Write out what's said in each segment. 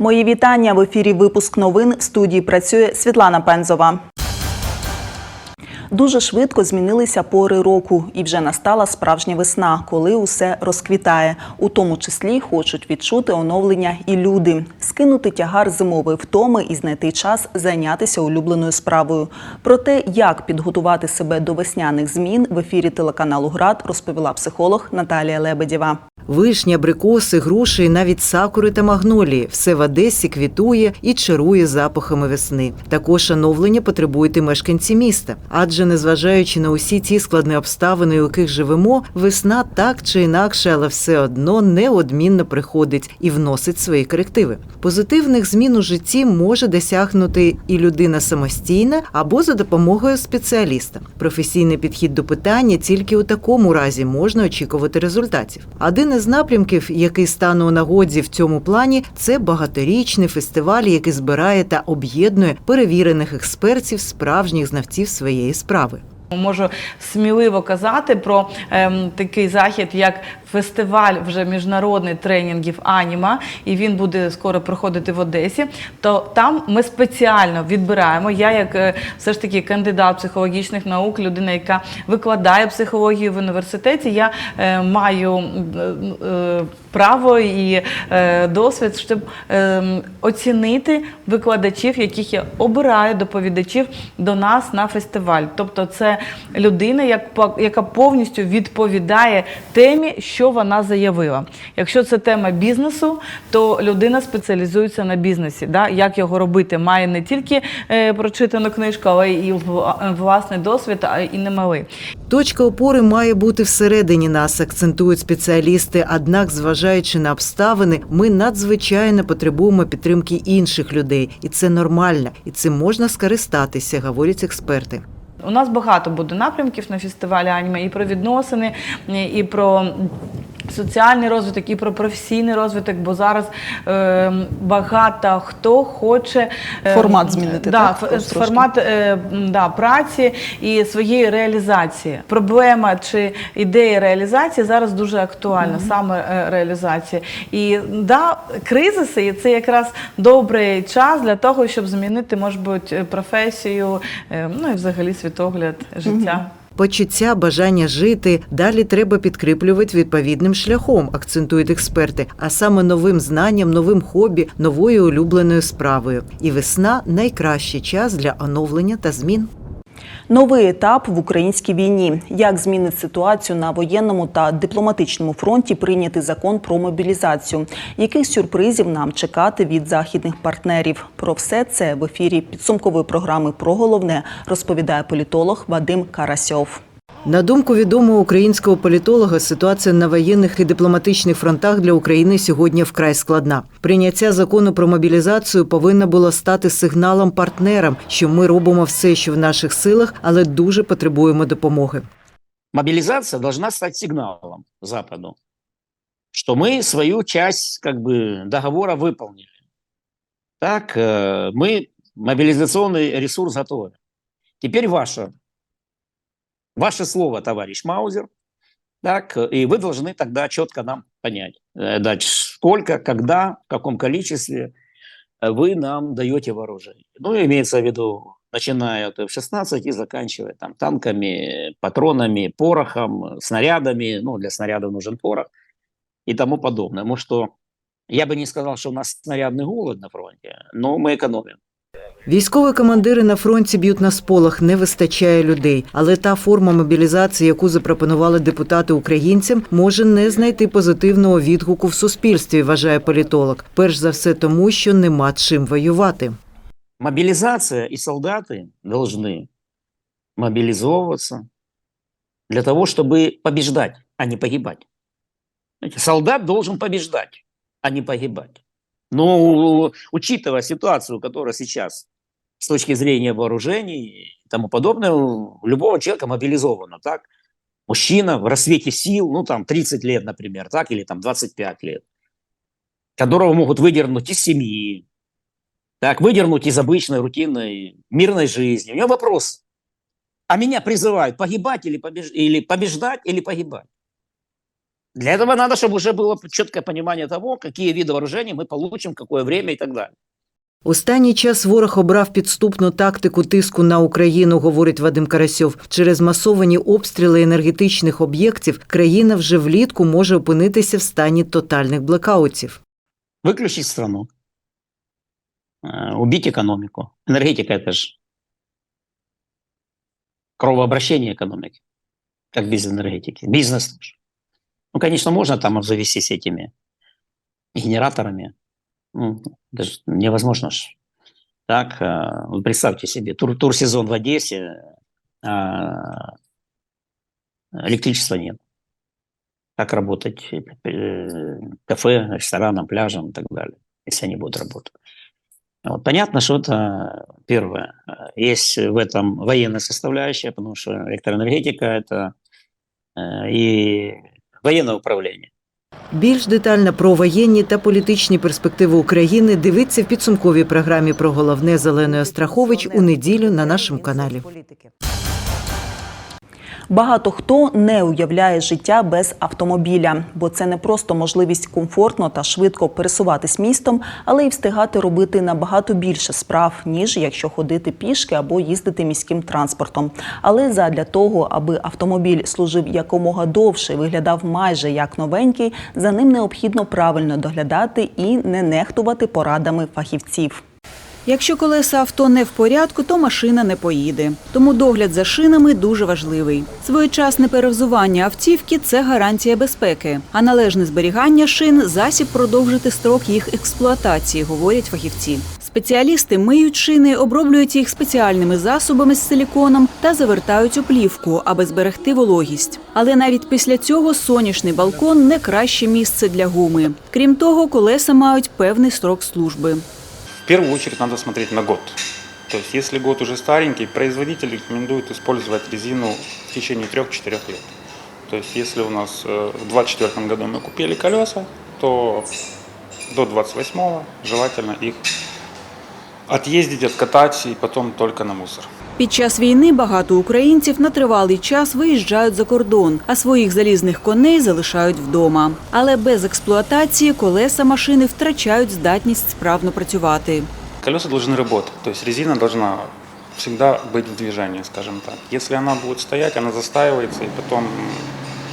Мої вітання в ефірі. Випуск новин в студії працює Світлана Пензова. Дуже швидко змінилися пори року, і вже настала справжня весна, коли усе розквітає. У тому числі хочуть відчути оновлення і люди, скинути тягар зимової втоми і знайти час зайнятися улюбленою справою. Про те, як підготувати себе до весняних змін, в ефірі телеканалу ГРАД розповіла психолог Наталія Лебедєва. Вишня, абрикоси, груші, і навіть сакури та магнолії все в Одесі квітує і чарує запахами весни. Також оновлення потребують і мешканці міста. Адже, незважаючи на усі ті складні обставини, у яких живемо, весна так чи інакше, але все одно неодмінно приходить і вносить свої корективи. Позитивних змін у житті може досягнути і людина самостійна або за допомогою спеціаліста. Професійний підхід до питання тільки у такому разі можна очікувати результатів. Один напрямків, який стане у нагоді в цьому плані, це багаторічний фестиваль, який збирає та об'єднує перевірених експертів, справжніх знавців своєї справи. Можу сміливо казати про ем, такий захід, як фестиваль вже міжнародний тренінгів Аніма, і він буде скоро проходити в Одесі. То там ми спеціально відбираємо. Я, як е, все ж таки кандидат психологічних наук, людина, яка викладає психологію в університеті, я е, маю е, право і е, досвід, щоб е, оцінити викладачів, яких я обираю доповідачів до нас на фестиваль. Тобто, це людина, яка повністю відповідає темі, що вона заявила. Якщо це тема бізнесу, то людина спеціалізується на бізнесі. Да? Як його робити, має не тільки е, прочитану книжку, але і вла- власний досвід, а і немалий. Точка опори має бути всередині нас, акцентують спеціалісти. Однак, зважаючи на обставини, ми надзвичайно потребуємо підтримки інших людей, і це нормально, і цим можна скористатися, говорять експерти. У нас багато буде напрямків на фестивалі аніме і про відносини, і про соціальний розвиток, і про професійний розвиток, бо зараз е, багато хто хоче е, Формат змінити, да, так, формат е, да, праці і своєї реалізації. Проблема чи ідея реалізації зараз дуже актуальна, саме е, реалізація. І да, кризиси це якраз добрий час для того, щоб змінити, може бути, професію, е, ну і взагалі світогляд життя. Почуття, бажання жити далі треба підкріплювати відповідним шляхом, акцентують експерти, а саме новим знанням, новим хобі, новою улюбленою справою. І весна найкращий час для оновлення та змін. Новий етап в українській війні. Як змінить ситуацію на воєнному та дипломатичному фронті прийнятий закон про мобілізацію? Яких сюрпризів нам чекати від західних партнерів? Про все це в ефірі підсумкової програми про головне розповідає політолог Вадим Карасьов. На думку відомого українського політолога, ситуація на воєнних і дипломатичних фронтах для України сьогодні вкрай складна. Прийняття закону про мобілізацію повинно було стати сигналом партнерам, що ми робимо все, що в наших силах, але дуже потребуємо допомоги. мобилизация должна стать сигналом Западу, что мы свою часть как бы договора выполнили. Так, э, мы мобилизационный ресурс готовы. Теперь ваше, ваше слово, товарищ Маузер. Так, и вы должны тогда четко нам понять, э, дать сколько, когда, в каком количестве вы нам даете вооружение. Ну, имеется в виду, начиная от F-16 и заканчивая там танками, патронами, порохом, снарядами, ну, для снарядов нужен порох и тому подобное. Потому что я бы не сказал, что у нас снарядный голод на фронте, но мы экономим. Військові командири на фронті б'ють на сполох, не вистачає людей. Але та форма мобілізації, яку запропонували депутати українцям, може не знайти позитивного відгуку в суспільстві, вважає політолог. Перш за все, тому що нема чим воювати. Мобилизация и солдаты должны мобилизовываться для того, чтобы побеждать, а не погибать. Знаете, солдат должен побеждать, а не погибать. Но учитывая ситуацию, которая сейчас с точки зрения вооружений и тому подобное, любого человека мобилизовано, так? Мужчина в рассвете сил, ну там 30 лет, например, так, или там 25 лет, которого могут выдернуть из семьи, так, выдернуть из обычной, рутинной, мирной жизни. У него вопрос, а меня призывают погибать или, побеж... или побеждать, или погибать? Для этого надо, чтобы уже было четкое понимание того, какие виды вооружений мы получим, в какое время и так далее. Останній час ворог обрав підступну тактику тиску на Україну, говорить Вадим Карасьов. Через масовані обстріли енергетичних об'єктів країна вже влітку може опинитися в стані тотальних блекаутів. Выключить страну, э, убить экономику. Энергетика – это же кровообращение экономики, как без энергетики. Бизнес тоже. Ну, конечно, можно там обзавестись этими генераторами. Ну, даже невозможно ж. Так, э, вот представьте себе, тур, турсезон в Одессе, а электричества нет. Как работать э, кафе, ресторанам, пляжам и так далее, если они будут работать. Вот, понятно, что это первое. Есть в этом военная составляющая, потому что электроэнергетика – это э, и военное управління. Більш детально про воєнні та політичні перспективи України дивиться в підсумковій програмі про головне Зеленою Страхович у неділю на нашому каналі. Багато хто не уявляє життя без автомобіля, бо це не просто можливість комфортно та швидко пересуватись містом, але й встигати робити набагато більше справ, ніж якщо ходити пішки або їздити міським транспортом. Але задля того, аби автомобіль служив якомога довше, виглядав майже як новенький, за ним необхідно правильно доглядати і не нехтувати порадами фахівців. Якщо колеса авто не в порядку, то машина не поїде. Тому догляд за шинами дуже важливий. Своєчасне перевзування автівки це гарантія безпеки, а належне зберігання шин засіб продовжити строк їх експлуатації, говорять фахівці. Спеціалісти миють шини, оброблюють їх спеціальними засобами з силіконом та завертають у плівку, аби зберегти вологість. Але навіть після цього сонячний балкон не краще місце для гуми. Крім того, колеса мають певний строк служби. Первую очередь надо смотреть на год. То есть, если год уже старенький, производитель рекомендует использовать резину в течение 3-4 лет. То есть, если у нас э, в 2024 году мы купили колеса, то до 28 желательно их отъездить, откатать и потом только на мусор. Під час війни багато українців на тривалий час виїжджають за кордон, а своїх залізних коней залишають вдома. Але без експлуатації колеса машини втрачають здатність справно працювати. Колеса должны работать, то есть резина должна всегда быть в движении, скажем так. Если она будет стоять, она застаивается, и потом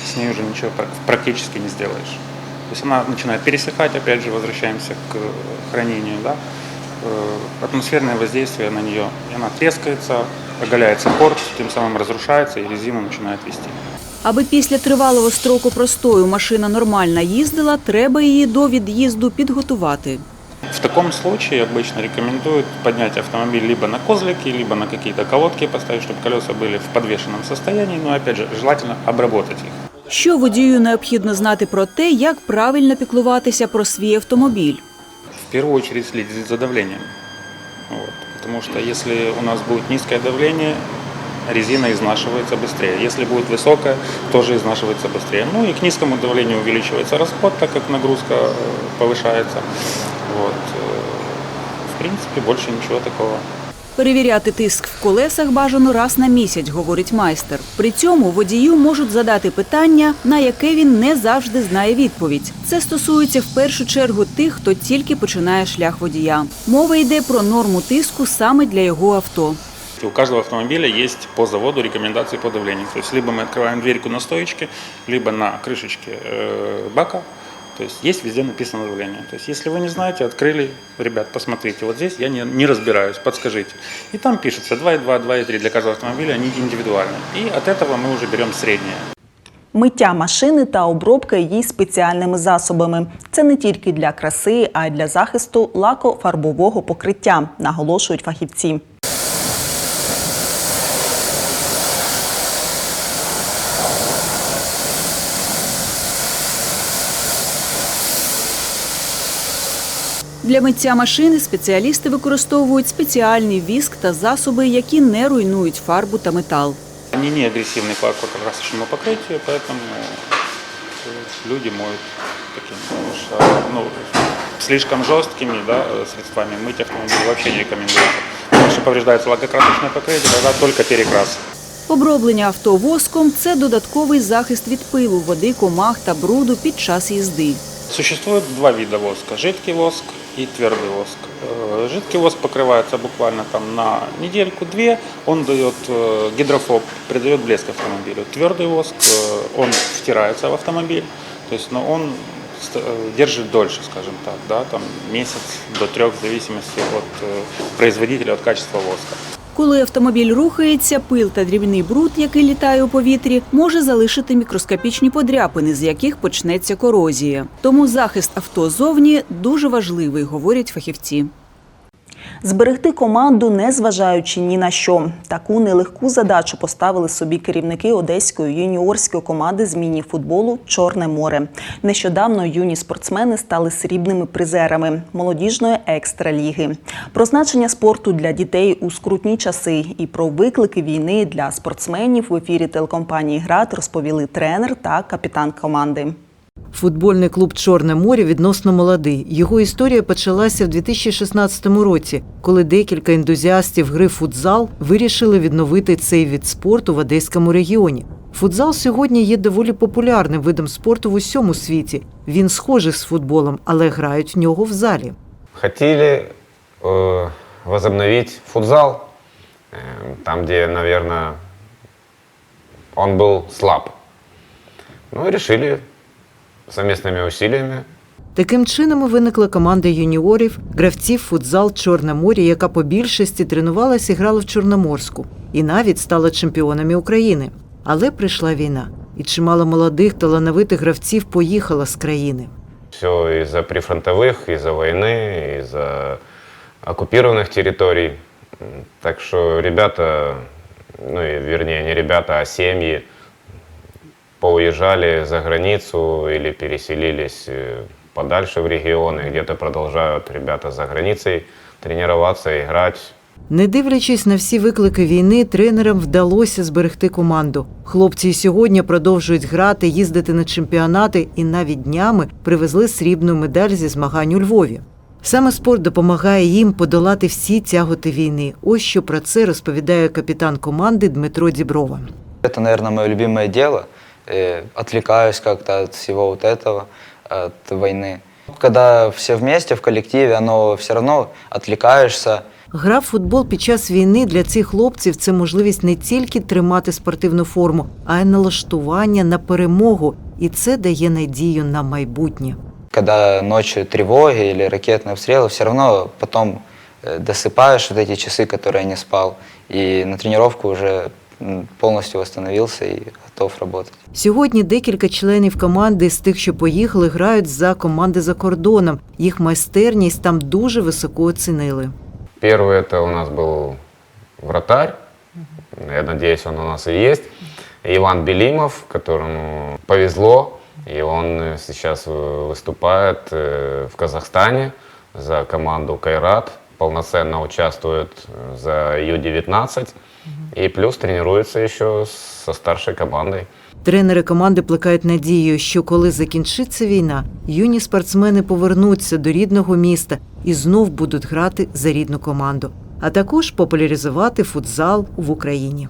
с ней уже ничего пр- практически не сделаешь. То есть она начинает пересыхать, опять же, возвращаемся к хранению, да, Э, атмосферное воздействие на нее, и она трескается, оголяется порт, тем самым разрушается, и резину начинает вести. Аби після тривалого строку простою машина нормально їздила, треба її до від'їзду підготувати. В таком случае обычно рекомендуют поднять автомобиль либо на козлики, либо на какие-то колодки поставить, чтобы колеса были в подвешенном состоянии, но опять же желательно обработать их. Що водію необхідно знати про те, як правильно піклуватися про свій автомобіль. Первую очередь следить за давлением. Вот. Потому что если у нас будет низкое давление, резина изнашивается быстрее. Если будет высокое, тоже изнашивается быстрее. Ну и к низкому давлению увеличивается расход, так как нагрузка э, повышается. Вот. Э, В принципе, больше ничего такого. Перевіряти тиск в колесах бажано раз на місяць, говорить майстер. При цьому водію можуть задати питання, на яке він не завжди знає відповідь. Це стосується в першу чергу тих, хто тільки починає шлях водія. Мова йде про норму тиску саме для його авто. У каждого автомобиля есть по заводу рекомендации по давлению. То есть либо мы открываем дверьку на стоечке, либо на крышечке э, бака. То есть есть везде написано давление. То есть если вы не знаете, открыли, ребят, посмотрите, вот здесь я не, не разбираюсь, подскажите. И там пишется 2,2, 2,3 для каждого автомобиля, они индивидуальны. И от этого мы уже берем среднее. Миття машини та обробка її спеціальними засобами. Це не тільки для краси, а й для захисту лакофарбового покриття, наголошують фахівці. Для миття машини спеціалісти використовують спеціальний віск та засоби, які не руйнують фарбу та метал. Они не агрессивны по красочному покрытию, поэтому э, люди моют такими. Потому что ну, слишком жесткими да, э, средствами мыть автомобиль вообще не рекомендуется. Потому что повреждается лакокрасочное покрытие, тогда только перекрас. Оброблення авто воском це додатковий захист від пилу, води, комах та бруду під час їзди. Существует два вида воска. Жидкий воск и твердый воск. Э, Жидкий воск покрывается буквально там на недельку-две. Он дает э, гидрофоб, придает блеск автомобилю. Твердый воск, э, он втирается в автомобиль, то есть но он ст- э, держит дольше, скажем так, да, там месяц до трех в зависимости от производителя, от качества воска. Коли автомобіль рухається, пил та дрібний бруд, який літає у повітрі, може залишити мікроскопічні подряпини, з яких почнеться корозія. Тому захист авто зовні дуже важливий, говорять фахівці. Зберегти команду, не зважаючи ні на що. Таку нелегку задачу поставили собі керівники одеської юніорської команди з міні-футболу Чорне море. Нещодавно юні спортсмени стали срібними призерами молодіжної екстраліги. Про значення спорту для дітей у скрутні часи і про виклики війни для спортсменів в ефірі телекомпанії Град розповіли тренер та капітан команди. Футбольний клуб Чорне море відносно молодий. Його історія почалася в 2016 році, коли декілька ентузіастів гри футзал вирішили відновити цей від спорту в одеському регіоні. Футзал сьогодні є доволі популярним видом спорту в усьому світі. Він схожий з футболом, але грають в нього в залі. Хотели э, возобновить футзал, э, там, где, наверное, он был слаб. Ну и решили совместными усилиями Таким чином і виникла команда юніорів, гравців футзал Чорне море, яка по більшості тренувалася і грала в Чорноморську, і навіть стала чемпіонами України. Але прийшла війна, і чимало молодих талановитих гравців поїхало з країни. все из-за прифронтовых, из-за войны, из-за оккупированных территорий. М, Так что ребята, ну и вернее не ребята, а семьи поуезжали за границу или переселились э, подальше в регионы, где-то продолжают ребята за границей тренироваться, играть. Не дивлячись на всі виклики війни, тренерам вдалося зберегти команду. Хлопці і сьогодні продовжують грати, їздити на чемпіонати і навіть днями привезли срібну медаль зі змагань у Львові. Саме спорт допомагає їм подолати всі тяготи війни. Ось що про це розповідає капітан команди Дмитро Діброва. Это, наверное, мое любимое дело. Э, Отвлекаюсь как-то от всего вот этого, от войны. Когда все вместе в коллективе, оно все равно отвлекаешься. Гра в футбол під час війни для цих хлопців це можливість не тільки тримати спортивну форму, а й налаштування на перемогу. І це дає надію на майбутнє. Когда ночью тревоги или ракетные обстрелы, все равно потом э, досыпаешь вот эти часы, которые я не спал. И на тренировку уже м, полностью восстановился и готов работать. Сьогодні декілька членів команди з тих, що поїхали, грають за команди за кордоном. Їх майстерність там дуже високо оцінили. Первый это у нас был вратарь, я надеюсь, он у нас и есть. Иван Белимов, которому повезло, и он э, сейчас э, выступает э, в Казахстане за команду Кайрат, полноценно участвует э, за Ю-19 и плюс тренируется еще со старшей командой. Тренери команди плекають надію, що коли закінчиться війна, юні спортсмени повернуться до рідного міста і знов будуть грати за рідну команду, а також популяризувати футзал в Україні.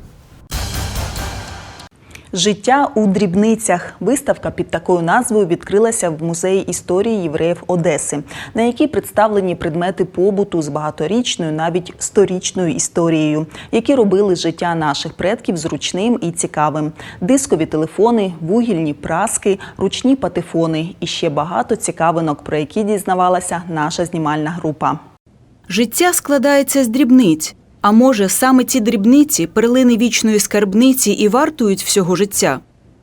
Життя у дрібницях. Виставка під такою назвою відкрилася в музеї історії євреїв Одеси, на якій представлені предмети побуту з багаторічною, навіть сторічною історією, які робили життя наших предків зручним і цікавим. Дискові телефони, вугільні праски, ручні патефони і ще багато цікавинок, про які дізнавалася наша знімальна група. Життя складається з дрібниць. А може, саме ці дрібниці, перлини вічної скарбниці і вартують всього життя?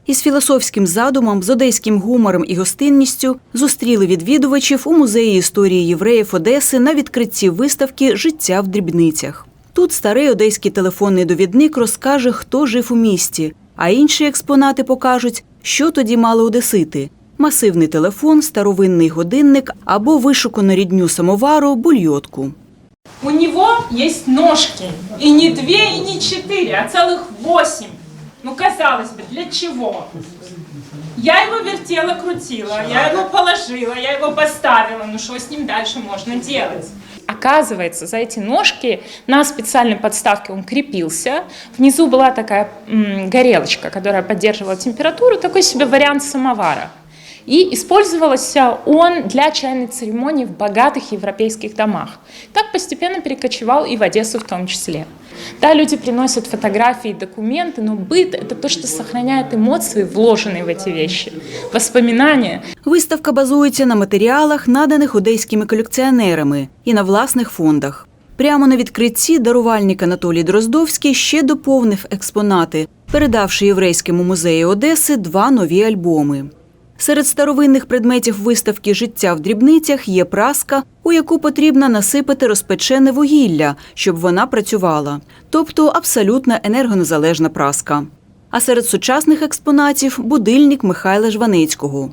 Із філософським задумом, з одеським гумором і гостинністю зустріли відвідувачів у музеї історії євреїв Одеси на відкритті виставки Життя в дрібницях. Тут старий одеський телефонний довідник розкаже, хто жив у місті, а інші експонати покажуть, що тоді мали одесити: масивний телефон, старовинний годинник або вишукану рідню самовару, бульйотку. У него есть ножки. И не две, и не четыре, а целых восемь. Ну, казалось бы, для чего? Я его вертела, крутила, я его положила, я его поставила. Ну, что с ним дальше можно делать? Оказывается, за эти ножки на специальной подставке он крепился. Внизу была такая м, горелочка, которая поддерживала температуру, такой себе вариант самовара. И использовался он для чайной церемонии в богатых европейских домах. Так постепенно перекочевал и в Одессу в том числе. Да, люди приносят фотографии, документы, но быт – это то, что сохраняет эмоции, вложенные в эти вещи, воспоминания. Виставка базується на матеріалах, наданих одеськими колекціонерами, і на власних фондах. Прямо на відкритті дарувальник Анатолій Дроздовський ще доповнив експонати, передавши єврейському музею Одеси два нові альбоми. Серед старовинних предметів виставки Життя в дрібницях є праска, у яку потрібно насипати розпечене вугілля, щоб вона працювала, тобто абсолютно енергонезалежна праска. А серед сучасних експонатів будильник Михайла Жванецького.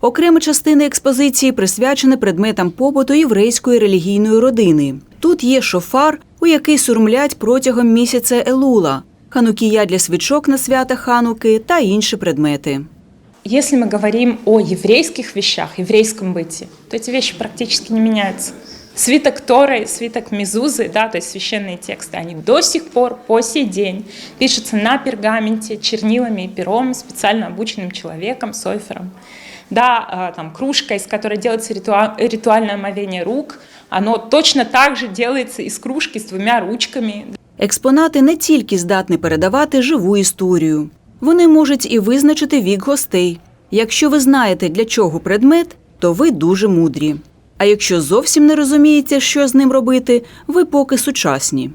Окрема частина експозиції присвячена предметам побуту єврейської релігійної родини. Тут є шофар, у який сурмлять протягом місяця Елула, ханукія для свічок на свята Хануки та інші предмети. Если мы говорим о еврейских вещах, еврейском быте, то эти вещи практически не меняются. Свиток Торы, свиток Мезузы, да, то есть священные тексты, они до сих пор, по сей день пишутся на пергаменте, чернилами и пером, специально обученным человеком, сойфером. Да, а, там кружка, из которой делается ритуа- ритуальное омовение рук, оно точно так же делается из кружки с двумя ручками, Експонати не тільки здатні передавати живу історію. вони можуть і визначити вік гостей. Якщо ви знаєте, для чого предмет, то ви дуже мудрі. А якщо зовсім не розумієте, що з ним робити, ви поки сучасні.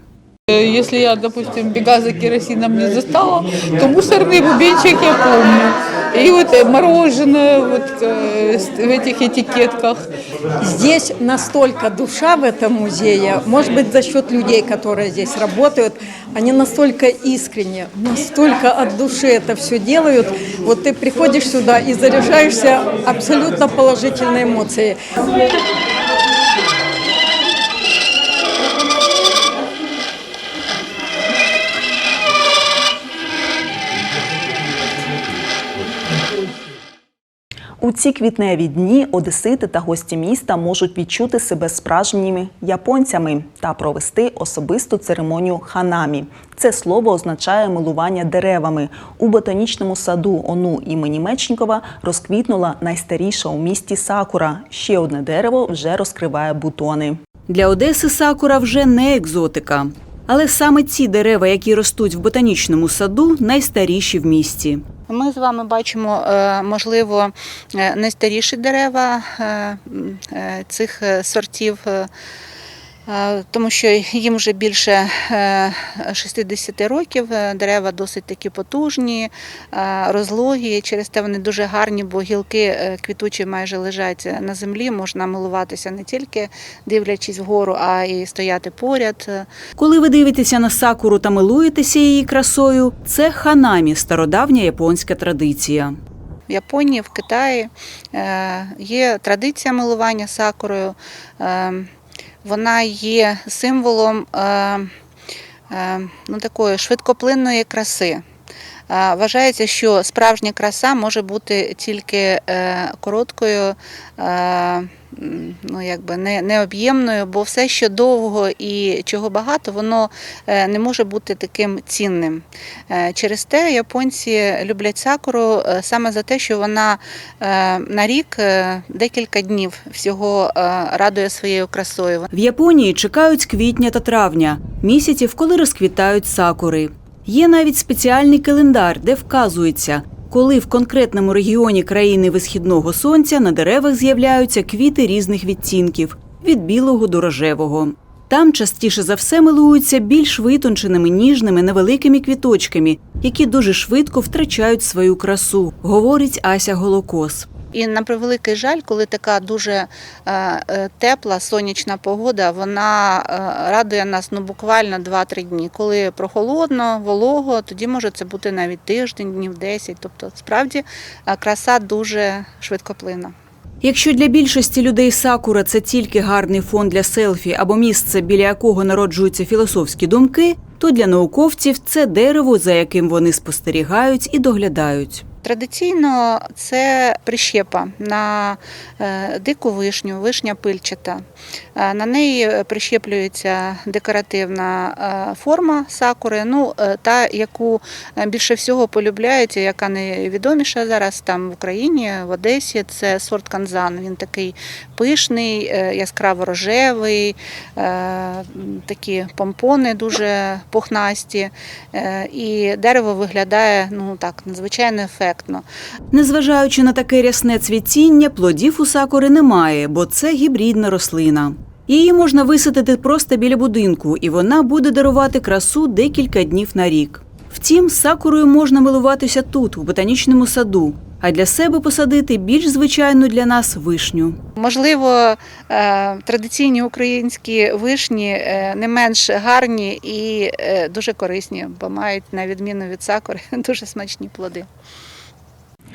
Э, Если я, допустим, бега за керосином не застала, то мусорный бубенчик я помню. И вот э, мороженое вот э, с- в этих этикетках. Здесь настолько душа в этом музее, может быть, за счет людей, которые здесь работают, они настолько искренне, настолько от души это все делают. Вот ты приходишь сюда и заряжаешься абсолютно положительной эмоцией. У ці квітневі дні одесити та гості міста можуть відчути себе справжніми японцями та провести особисту церемонію ханамі. Це слово означає милування деревами. У ботанічному саду ОНУ імені Мечникова розквітнула найстаріша у місті сакура. Ще одне дерево вже розкриває бутони. Для Одеси сакура вже не екзотика. Але саме ці дерева, які ростуть в ботанічному саду, найстаріші в місті. Ми з вами бачимо, е, можливо, е, найстаріші дерева е, цих сортів, тому що їм вже більше е, 60 років. Е, Дерева досить такі потужні, е, розлогі. Через те вони дуже гарні, бо гілки е, квітучі майже лежать на землі. Можна милуватися не тільки дивлячись вгору, а й стояти поряд. Коли ви дивитеся на сакуру та милуєтеся її красою, це ханамі стародавня японська традиція. В Японії, в Китаї е, є традиція милування сакурою. Вона є символом е, е, ну, такої швидкоплинної краси. Вважається, що справжня краса може бути тільки е, короткою, е, ну, якби не, необ'ємною, бо все, що довго і чого багато, воно е, не може бути таким цінним. Через те японці люблять сакуру саме за те, що вона на рік декілька днів всього радує своєю красою. В Японії чекають квітня та травня, місяців, коли розквітають сакури. Є навіть спеціальний календар, де вказується, коли в конкретному регіоні країни висхідного сонця на деревах з'являються квіти різних відтінків від білого до рожевого. Там частіше за все милуються більш витонченими ніжними невеликими квіточками, які дуже швидко втрачають свою красу, говорить Ася Голокос. І на превеликий жаль, коли така дуже е, е, тепла сонячна погода, вона е, радує нас ну буквально 2-3 дні. Коли прохолодно, волого, тоді може це бути навіть тиждень, днів 10. Тобто, справді краса дуже швидкоплинна. Якщо для більшості людей сакура це тільки гарний фон для селфі або місце, біля якого народжуються філософські думки, то для науковців це дерево, за яким вони спостерігають і доглядають. Традиційно це прищепа на е, дику вишню, вишня пильчата. Е, На неї прищеплюється декоративна е, форма сакури, ну, та, яку більше всього полюбляють, яка найвідоміша зараз там в Україні, в Одесі, це сорт канзан. Він такий пишний, яскраво рожевий, такі помпони дуже пухнасті, і дерево виглядає ну, так, надзвичайно ефектно. Незважаючи на таке рясне цвітіння, плодів у сакури немає, бо це гібридна рослина. Її можна висадити просто біля будинку, і вона буде дарувати красу декілька днів на рік. Втім, сакурою можна милуватися тут, у ботанічному саду, а для себе посадити більш звичайну для нас вишню. Можливо, е, традиційні українські вишні е, не менш гарні і е, дуже корисні, бо мають, на відміну від сакури, дуже смачні плоди.